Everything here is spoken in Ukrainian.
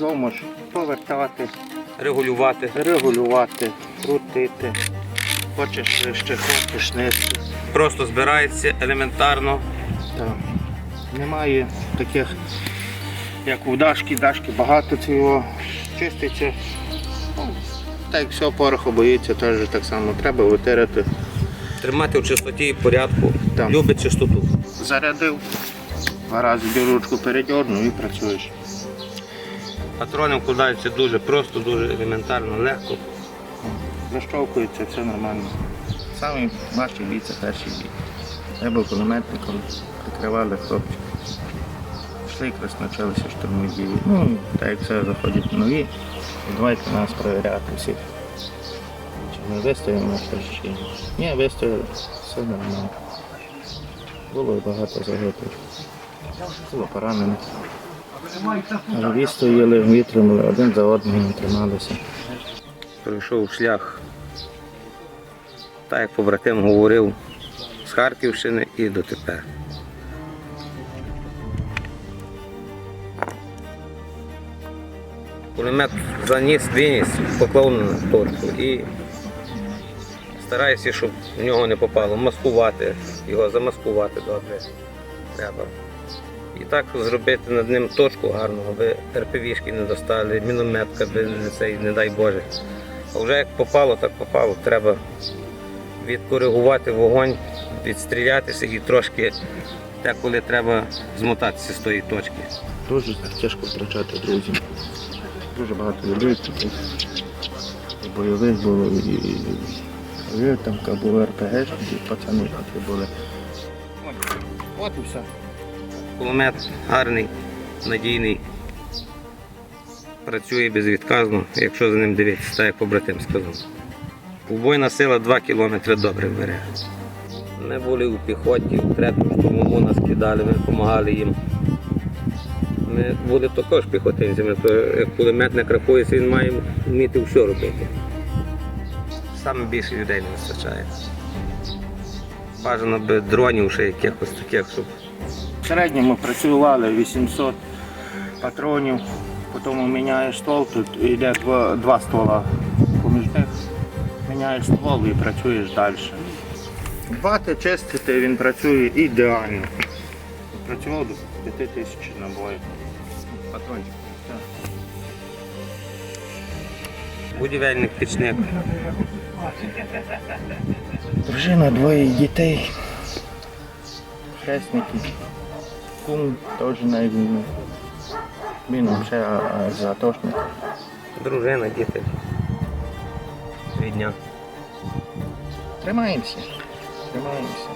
Його можеш повертати, Регулювати. регулювати, крутити. Хочеш вище, хочеш нижче. Просто збирається елементарно. Так. Немає таких, як у Дашки, Дашки багато цього чиститься. Ну, Так як все пороху боїться, теж так само треба витирати. Тримати в чистоті і порядку. Так. Любить чистоту. Зарядив, два рази біручку передьорнув і працюєш. Патрони вкладаються дуже просто, дуже елементарно, легко. Защовкується, все нормально. Самий важчий бій це перший бій. Я був кулеметником, прикривали хлопців. Йшли якраз навчилися штурмові дії. Ну, так як все заходять нові, давайте нас перевіряти всіх. Чи ми вистоїмо щось чи ні. Ні, вистояли, все нормально. Було багато загиблих. Було поранених. Але вистояли, витримали, один за одним трималися. Пройшов шлях, так як побратим говорив, з Харківщини і дотепер. Кулемет заніс, виніс, поклав на точку і стараюся, щоб в нього не попало, маскувати, його замаскувати добре треба. І так зробити над ним точку гарну, аби РПВшки не достали, мінометка, аби не цей, не дай Боже. А вже як попало, так попало. Треба відкоригувати вогонь, відстрілятися і трошки деколи треба змотатися з тої точки. Дуже тяжко втрачати друзів. Дуже багато людей. І бойових було, і, і, і там були і пацани такі були. От і все. Кулемет гарний, надійний, працює безвідказно, якщо за ним дивитися, так як побратим сказав. Убойна сила 2 кілометри добре бере. Ми були у піхоті, в третьому штурмову нас кидали, ми допомагали їм. Ми були також піхотинцями, то як кулеметник рахується, він має вміти все робити. Саме більше людей не вистачає. Бажано би дронів ще якихось таких, щоб середньому працювали 800 патронів, потім міняєш ствол, тут йде два, два ствола поміж них. Міняєш ствол і працюєш далі. Бати чистити, він працює ідеально. Працював до 5 тисяч набоїв. патрончик. Будівельник, пічник. Дружина, двоє дітей. Хресники. Кум теж війну. Він взагалі затошник. Дружина, діти. Рідня. Тримаємося. Тримаємося.